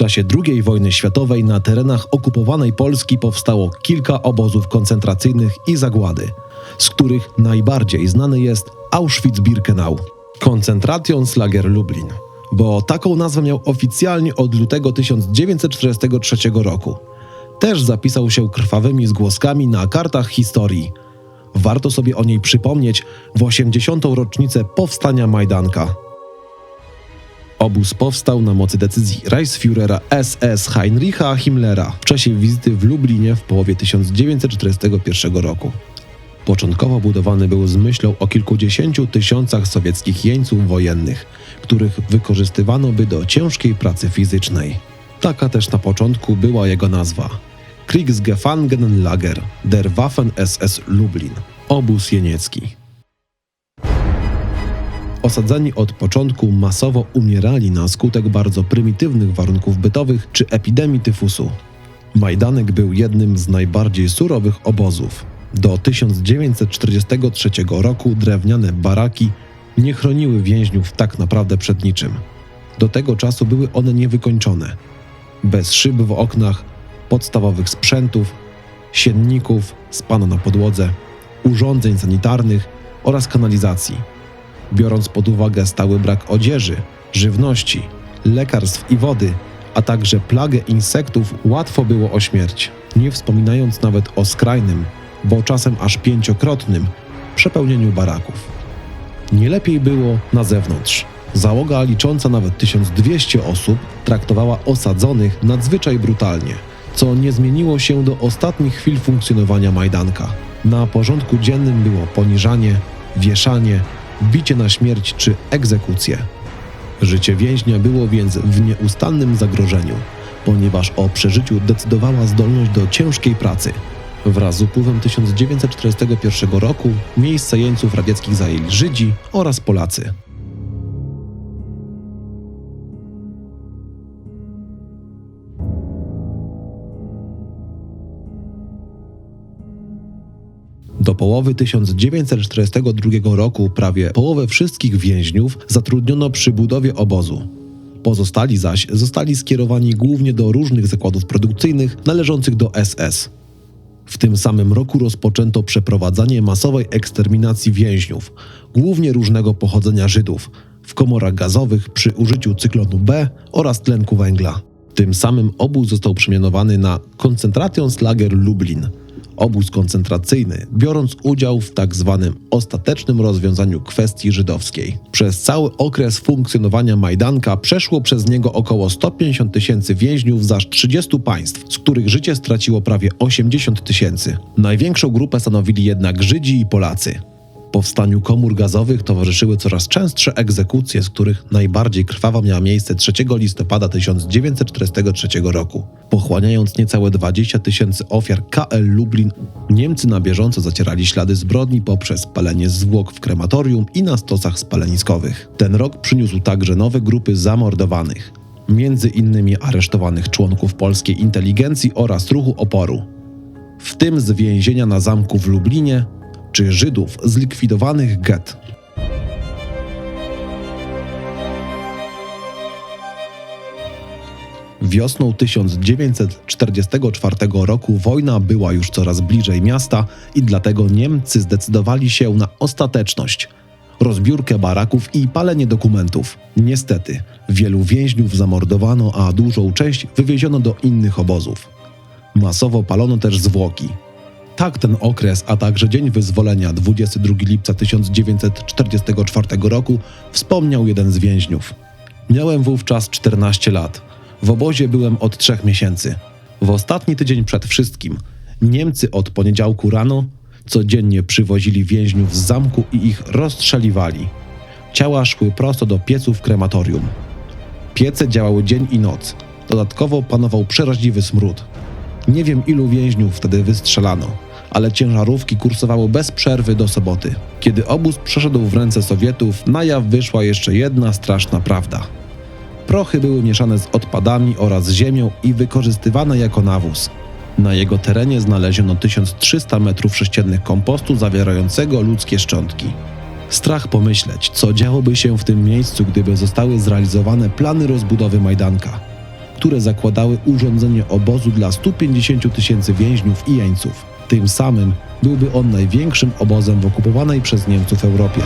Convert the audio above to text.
czasie II wojny światowej na terenach okupowanej Polski powstało kilka obozów koncentracyjnych i zagłady, z których najbardziej znany jest Auschwitz-Birkenau. Koncentrationslager Lublin, bo taką nazwę miał oficjalnie od lutego 1943 roku. Też zapisał się krwawymi zgłoskami na kartach historii. Warto sobie o niej przypomnieć w 80. rocznicę powstania Majdanka. Obóz powstał na mocy decyzji Reichsführera SS Heinricha Himmlera w czasie wizyty w Lublinie w połowie 1941 roku. Początkowo budowany był z myślą o kilkudziesięciu tysiącach sowieckich jeńców wojennych, których wykorzystywano by do ciężkiej pracy fizycznej. Taka też na początku była jego nazwa. Kriegsgefangenenlager der Waffen SS Lublin, obóz jeniecki. Osadzeni od początku masowo umierali na skutek bardzo prymitywnych warunków bytowych czy epidemii tyfusu. Majdanek był jednym z najbardziej surowych obozów. Do 1943 roku drewniane baraki nie chroniły więźniów tak naprawdę przed niczym. Do tego czasu były one niewykończone. Bez szyb w oknach, podstawowych sprzętów, sienników, spano na podłodze, urządzeń sanitarnych oraz kanalizacji. Biorąc pod uwagę stały brak odzieży, żywności, lekarstw i wody, a także plagę insektów, łatwo było o śmierć, nie wspominając nawet o skrajnym, bo czasem aż pięciokrotnym przepełnieniu baraków. Nie lepiej było na zewnątrz. Załoga licząca nawet 1200 osób traktowała osadzonych nadzwyczaj brutalnie, co nie zmieniło się do ostatnich chwil funkcjonowania Majdanka. Na porządku dziennym było poniżanie, wieszanie, bicie na śmierć czy egzekucje. Życie więźnia było więc w nieustannym zagrożeniu, ponieważ o przeżyciu decydowała zdolność do ciężkiej pracy. Wraz z upływem 1941 roku miejsca jeńców radzieckich zajęli Żydzi oraz Polacy. Do połowy 1942 roku prawie połowę wszystkich więźniów zatrudniono przy budowie obozu. Pozostali zaś zostali skierowani głównie do różnych zakładów produkcyjnych należących do SS. W tym samym roku rozpoczęto przeprowadzanie masowej eksterminacji więźniów, głównie różnego pochodzenia Żydów, w komorach gazowych przy użyciu cyklonu B oraz tlenku węgla. Tym samym obóz został przemianowany na Koncentrationslager Lublin, obóz koncentracyjny, biorąc udział w tak zwanym ostatecznym rozwiązaniu kwestii żydowskiej. Przez cały okres funkcjonowania Majdanka przeszło przez niego około 150 tysięcy więźniów z aż 30 państw, z których życie straciło prawie 80 tysięcy. Największą grupę stanowili jednak Żydzi i Polacy. Powstaniu komór gazowych towarzyszyły coraz częstsze egzekucje, z których najbardziej krwawa miała miejsce 3 listopada 1943 roku. Pochłaniając niecałe 20 tysięcy ofiar KL Lublin, Niemcy na bieżąco zacierali ślady zbrodni poprzez palenie zwłok w krematorium i na stosach spaleniskowych. Ten rok przyniósł także nowe grupy zamordowanych, między innymi aresztowanych członków polskiej inteligencji oraz ruchu oporu, w tym z więzienia na zamku w Lublinie czy Żydów zlikwidowanych get. Wiosną 1944 roku wojna była już coraz bliżej miasta i dlatego Niemcy zdecydowali się na ostateczność rozbiórkę baraków i palenie dokumentów. Niestety, wielu więźniów zamordowano, a dużą część wywieziono do innych obozów. Masowo palono też zwłoki. Tak ten okres, a także Dzień Wyzwolenia 22 lipca 1944 roku wspomniał jeden z więźniów. Miałem wówczas 14 lat. W obozie byłem od trzech miesięcy. W ostatni tydzień przed wszystkim Niemcy od poniedziałku rano codziennie przywozili więźniów z zamku i ich rozstrzeliwali. Ciała szły prosto do pieców krematorium. Piece działały dzień i noc. Dodatkowo panował przeraźliwy smród. Nie wiem ilu więźniów wtedy wystrzelano, ale ciężarówki kursowały bez przerwy do soboty. Kiedy obóz przeszedł w ręce Sowietów, na jaw wyszła jeszcze jedna straszna prawda. Prochy były mieszane z odpadami oraz ziemią i wykorzystywane jako nawóz. Na jego terenie znaleziono 1300 m3 kompostu zawierającego ludzkie szczątki. Strach pomyśleć, co działoby się w tym miejscu, gdyby zostały zrealizowane plany rozbudowy Majdanka. Które zakładały urządzenie obozu dla 150 tysięcy więźniów i jeńców. Tym samym byłby on największym obozem w okupowanej przez Niemców Europie.